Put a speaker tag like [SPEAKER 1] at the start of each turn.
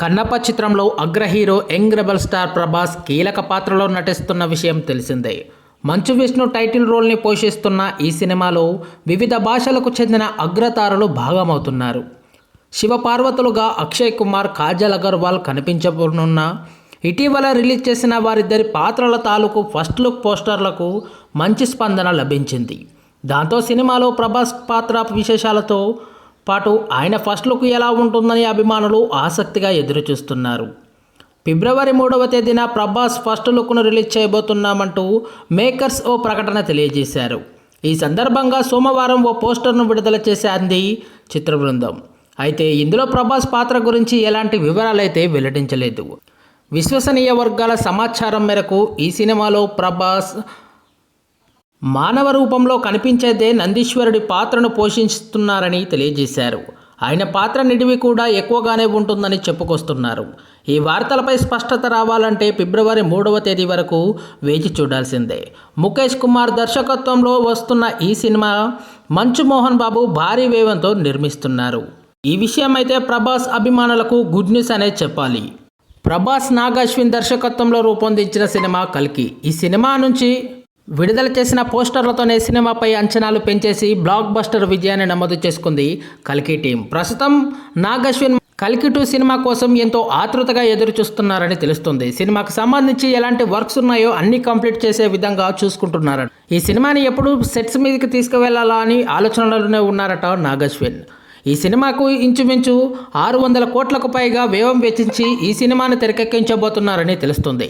[SPEAKER 1] కన్నప్ప చిత్రంలో అగ్ర hero young rebel star Prabhas కీలక పాత్రలో నటిస్తున్న విషయం తెలిసిందే. మంచు విష్ణు టైటిల్ రోల్ని పోషిస్తున్న ఈ సినిమాలో వివిధ భాషలకు చెందిన అగ్రతారలు భాగమవుతున్నారు. శివపార్వతులుగా అక్షయ్ కుమార్ కాజల్ అగర్వాల్ కనిపించబోనున్న ఇటీవల రిలీజ్ చేసిన వారిద్దరి పాత్రల తాలూకు ఫస్ట్ లుక్ పోస్టర్లకు మంచి స్పందన లభించింది. దాంతో సినిమాలో ప్రభాస్ పాత్ర విశేషాలతో పాటు ఆయన ఫస్ట్ లుక్ ఎలా ఉంటుందని అభిమానులు ఆసక్తిగా ఎదురుచూస్తున్నారు. ఫిబ్రవరి మూడవ తేదీన ప్రభాస్ ఫస్ట్ లుక్ను రిలీజ్ చేయబోతున్నామంటూ మేకర్స్ ఓ ప్రకటన తెలియజేశారు. ఈ సందర్భంగా సోమవారం ఓ పోస్టర్ను విడుదల చేసింది చిత్ర బృందం అయితే ఇందులో ప్రభాస్ పాత్ర గురించి ఎలాంటి వివరాలైతే వెల్లడించలేదు. విశ్వసనీయ వర్గాల సమాచారం మేరకు ఈ సినిమాలో ప్రభాస్ మానవ రూపంలో కనిపించేదే నందీశ్వరుడి పాత్రను పోషిస్తున్నారని తెలియజేశారు. ఆయన పాత్ర నిడివి కూడా ఎక్కువగానే ఉంటుందని చెప్పుకొస్తున్నారు. ఈ వార్తలపై స్పష్టత రావాలంటే ఫిబ్రవరి మూడవ తేదీ వరకు వేచి చూడాల్సిందే. ముఖేష్ కుమార్ దర్శకత్వంలో వస్తున్న ఈ సినిమా మంచు మోహన్ బాబు భారీ వేగంతో నిర్మిస్తున్నారు. ఈ విషయం అయితే ప్రభాస్ అభిమానులకు గుడ్ న్యూస్ అనే చెప్పాలి. ప్రభాస్ నాగాశ్విన్ దర్శకత్వంలో రూపొందించిన సినిమా కల్కి. ఈ సినిమా నుంచి విడుదల చేసిన పోస్టర్లతోనే సినిమాపై అంచనాలు పెంచేసి బ్లాక్ బస్టర్ విజయాన్ని నమోదు చేసుకుంది కల్కి టీం. ప్రస్తుతం నాగశ్విన్ కల్కి టూ సినిమా కోసం ఎంతో ఆతృతగా ఎదురు చూస్తున్నారని తెలుస్తుంది. సినిమాకు సంబంధించి ఎలాంటి వర్క్స్ ఉన్నాయో అన్ని కంప్లీట్ చేసే విధంగా చూసుకుంటున్నారని ఈ సినిమాని ఎప్పుడు సెట్స్ మీదకి తీసుకువెళ్ళాలా అని ఆలోచనలోనే ఉన్నారట నాగశ్విన్. ఈ సినిమాకు ఇంచుమించు ఆరు వందల కోట్లకు పైగా వ్యయం వెచ్చించి ఈ సినిమాను తెరకెక్కించబోతున్నారని తెలుస్తుంది.